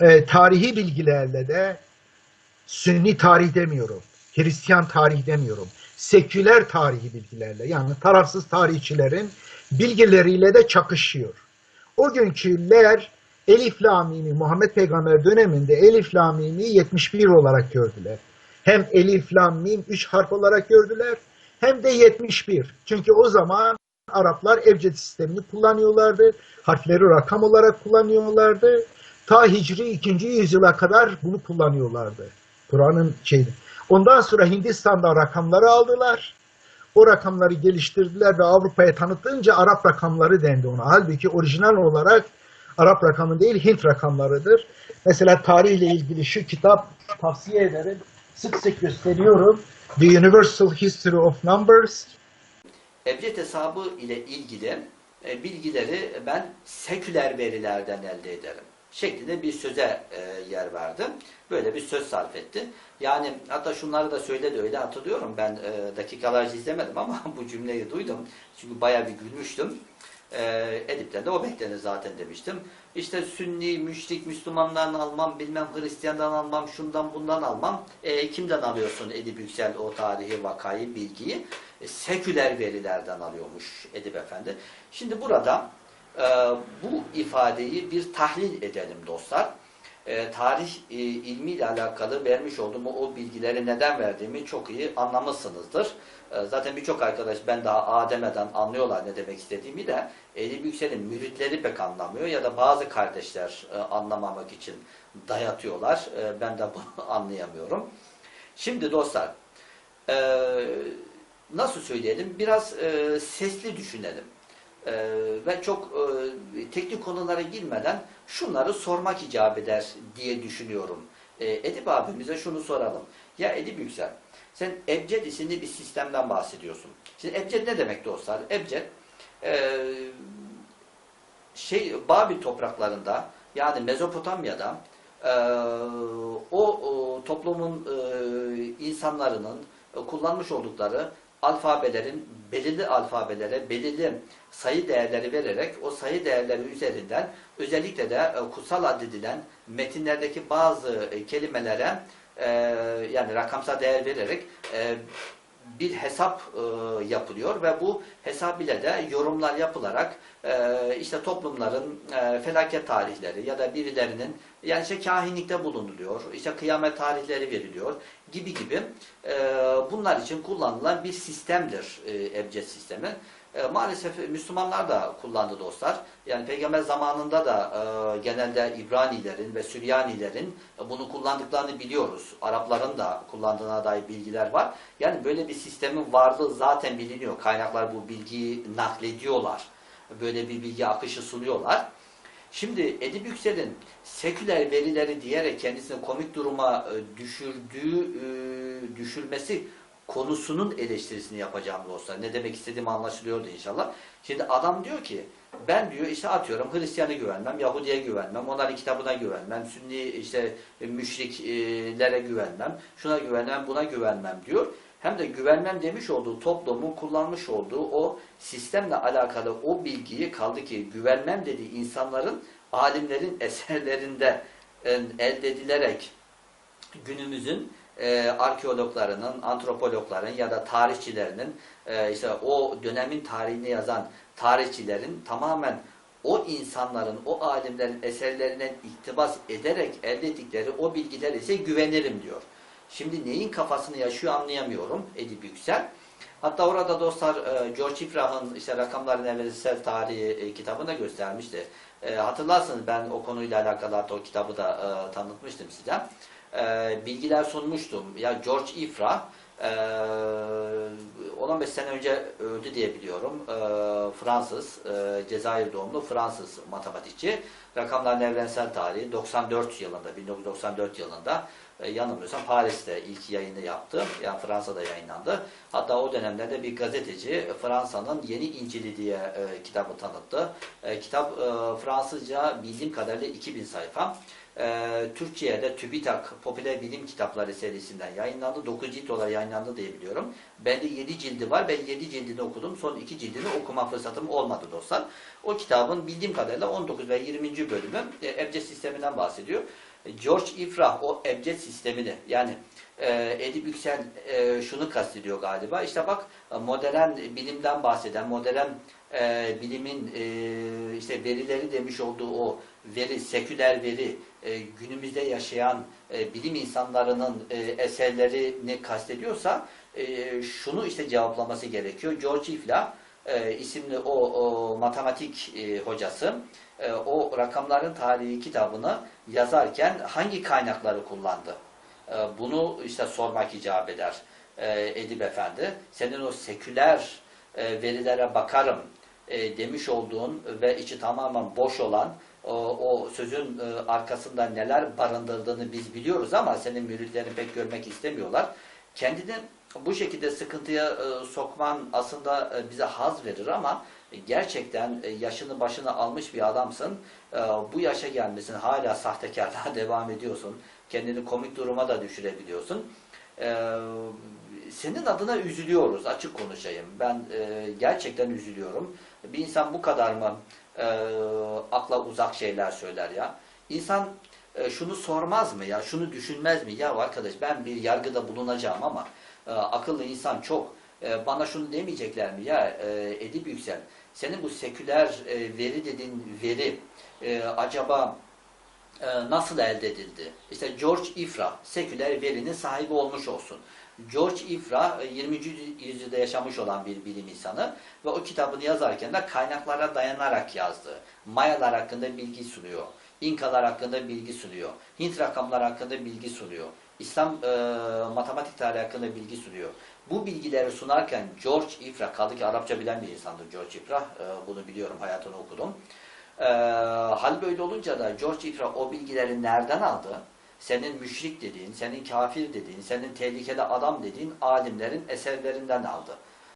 e, tarihi bilgilerle de Sünni tarih demiyorum, Hristiyan tarih demiyorum, seküler tarihi bilgilerle yani tarafsız tarihçilerin bilgileriyle de çakışıyor. O günküler Elif Lamim'i Muhammed Peygamber döneminde Elif Lamim'i 71 olarak gördüler. Hem Elif Lamim 3 harf olarak gördüler hem de 71. Çünkü o zaman Araplar ebced sistemini kullanıyorlardı. Harfleri rakam olarak kullanıyorlardı. Ta Hicri 2. yüzyıla kadar bunu kullanıyorlardı. Kur'an'ın şeydi. Ondan sonra Hindistan'da rakamları aldılar. O rakamları geliştirdiler ve Avrupa'ya tanıtınca Arap rakamları dendi ona. Halbuki orijinal olarak Arap rakamı değil Hint rakamlarıdır. Mesela tarihle ilgili şu kitap tavsiye ederim. Sık sık gösteriyorum. The Universal History of Numbers. Ebced hesabı ile ilgili e, bilgileri ben seküler verilerden elde ederim şeklinde bir söze e, yer verdim. Böyle bir söz sarf etti. Yani hatta şunları da söyledi öyle hatırlıyorum. Ben e, dakikalarca izlemedim ama bu cümleyi duydum. Çünkü bayağı bir gülmüştüm. E, Edip'ten de o beklenir zaten demiştim. İşte Sünni, müşrik, Müslümandan almam, bilmem Hristiyandan almam, şundan bundan almam. E, kimden alıyorsun Edip Yüksel o tarihi, vakayı, bilgiyi? E, seküler verilerden alıyormuş Edip Efendi. Şimdi burada e, bu ifadeyi bir tahlil edelim dostlar. E, tarih e, ilmiyle alakalı vermiş olduğum o bilgileri neden verdiğimi çok iyi anlamışsınızdır. E, zaten birçok arkadaş ben daha A anlıyorlar ne demek istediğimi de Edip Yüksel'in müritleri pek anlamıyor ya da bazı kardeşler e, anlamamak için dayatıyorlar. Ben de bunu anlayamıyorum. Şimdi dostlar e, nasıl söyleyelim biraz sesli düşünelim. E, ve çok e, teknik konulara girmeden şunları sormak icap eder diye düşünüyorum. E, Edip abimize şunu soralım. Ya Edip Yüksel sen Ebced isimli bir sistemden bahsediyorsun. Şimdi Ebced ne demek dostlar? Ebced e, şey Babil topraklarında yani Mezopotamya'da e, o, o toplumun e, insanlarının e, kullanmış oldukları alfabelerin belirli alfabelere belirli sayı değerleri vererek o sayı değerleri üzerinden özellikle de e, kutsal addedilen metinlerdeki bazı e, kelimelere e, yani rakamsal değer vererek e, bir hesap e, yapılıyor ve bu hesap ile de yorumlar yapılarak işte toplumların felaket tarihleri ya da birilerinin yani işte kahinlikte bulunuluyor, işte kıyamet tarihleri veriliyor gibi gibi e, bunlar için kullanılan bir sistemdir e, ebced sistemi. E, maalesef Müslümanlar da kullandı dostlar. Yani peygamber zamanında da e, genelde İbranilerin ve Süryanilerin e, bunu kullandıklarını biliyoruz. Arapların da kullandığına dair bilgiler var. Yani böyle bir sistemin varlığı zaten biliniyor. Kaynaklar bu bilgiyi naklediyorlar. Böyle bir bilgi akışı sunuyorlar. Şimdi Edip Yüksel'in seküler verileri diyerek kendisini komik duruma e, düşürdüğü, e, düşürmesi konusunun eleştirisini yapacağım dostlar. Ne demek istediğimi anlaşılıyordu inşallah. Şimdi adam diyor ki ben diyor işte atıyorum Hristiyan'a güvenmem, Yahudi'ye güvenmem, onların kitabına güvenmem, Sünni işte müşriklere güvenmem, şuna güvenmem, buna güvenmem diyor. Hem de güvenmem demiş olduğu toplumun kullanmış olduğu o sistemle alakalı o bilgiyi kaldı ki güvenmem dediği insanların alimlerin eserlerinde elde edilerek günümüzün e, arkeologlarının, antropologların ya da tarihçilerinin e, işte o dönemin tarihini yazan tarihçilerin tamamen o insanların, o alimlerin eserlerinden iktibas ederek elde ettikleri o bilgiler ise güvenirim diyor. Şimdi neyin kafasını yaşıyor anlayamıyorum Edip Yüksel. Hatta orada dostlar e, George Ifrah'ın işte rakamların evresel tarihi e, kitabını göstermişti. E, hatırlarsınız ben o konuyla alakalı hatta o kitabı da e, tanıtmıştım size. Bilgiler sunmuştum. Ya George Ifrah e, 10-15 sene önce öldü diye biliyorum. E, Fransız, Cezayir doğumlu Fransız matematikçi. Rakamların evrensel tarihi 94 yılında, 1994 yılında e, yanılmıyorsam Paris'te ilk yayını yaptı. Yani Fransa'da yayınlandı. Hatta o dönemlerde bir gazeteci Fransa'nın Yeni İncil'i diye e, kitabı tanıttı. E, kitap e, Fransızca bildiğim kadarıyla 2000 sayfa. e, Türkçe'ye de TÜBİTAK Popüler Bilim Kitapları serisinden yayınlandı. 9 cilt olarak yayınlandı diye biliyorum. Bende 7 cildi var. Ben 7 cildini okudum. Son 2 cildini okuma fırsatım olmadı dostlar. O kitabın bildiğim kadarıyla 19 ve 20. bölümü e, ebced sisteminden bahsediyor. George Ifrah o ebced sistemini yani e, Edip Yüksel e, şunu kastediyor galiba. İşte bak modern bilimden bahseden, modern e, bilimin e, işte verileri demiş olduğu o veri, seküler veri, e, günümüzde yaşayan e, bilim insanlarının e, eserlerini kastediyorsa e, şunu işte cevaplaması gerekiyor. George Iflah e, isimli o, o matematik e, hocası e, o rakamların tarihi kitabını yazarken hangi kaynakları kullandı? E, bunu işte sormak icap eder e, Edip Efendi. Senin o seküler e, verilere bakarım e, demiş olduğun ve içi tamamen boş olan o, o sözün e, arkasında neler barındırdığını biz biliyoruz ama senin müritlerini pek görmek istemiyorlar. Kendini bu şekilde sıkıntıya e, sokman aslında e, bize haz verir ama gerçekten e, yaşını başına almış bir adamsın. E, bu yaşa gelmesin hala sahtekarlığa devam ediyorsun. Kendini komik duruma da düşürebiliyorsun. E, senin adına üzülüyoruz açık konuşayım. Ben e, gerçekten üzülüyorum. Bir insan bu kadar mı e, akla uzak şeyler söyler ya? İnsan e, şunu sormaz mı ya? Şunu düşünmez mi? Ya arkadaş ben bir yargıda bulunacağım ama e, akıllı insan çok. E, bana şunu demeyecekler mi? Ya e, Edip Yüksel senin bu seküler e, veri dediğin veri e, acaba e, nasıl elde edildi? İşte George Ifrah seküler verinin sahibi olmuş olsun. George Ifrah e, 20. yüzyılda yaşamış olan bir bilim insanı ve o kitabını yazarken de kaynaklara dayanarak yazdı. Mayalar hakkında bilgi sunuyor. İnkalar hakkında bilgi sunuyor. Hint rakamları hakkında bilgi sunuyor. İslam e, matematik tarihi hakkında bilgi sunuyor. Bu bilgileri sunarken George Ifrah, kaldı ki Arapça bilen bir insandır George Ifrah, e, bunu biliyorum, hayatını okudum. E, hal böyle olunca da George Ifrah o bilgileri nereden aldı? Senin müşrik dediğin, senin kafir dediğin, senin tehlikeli adam dediğin alimlerin eserlerinden aldı.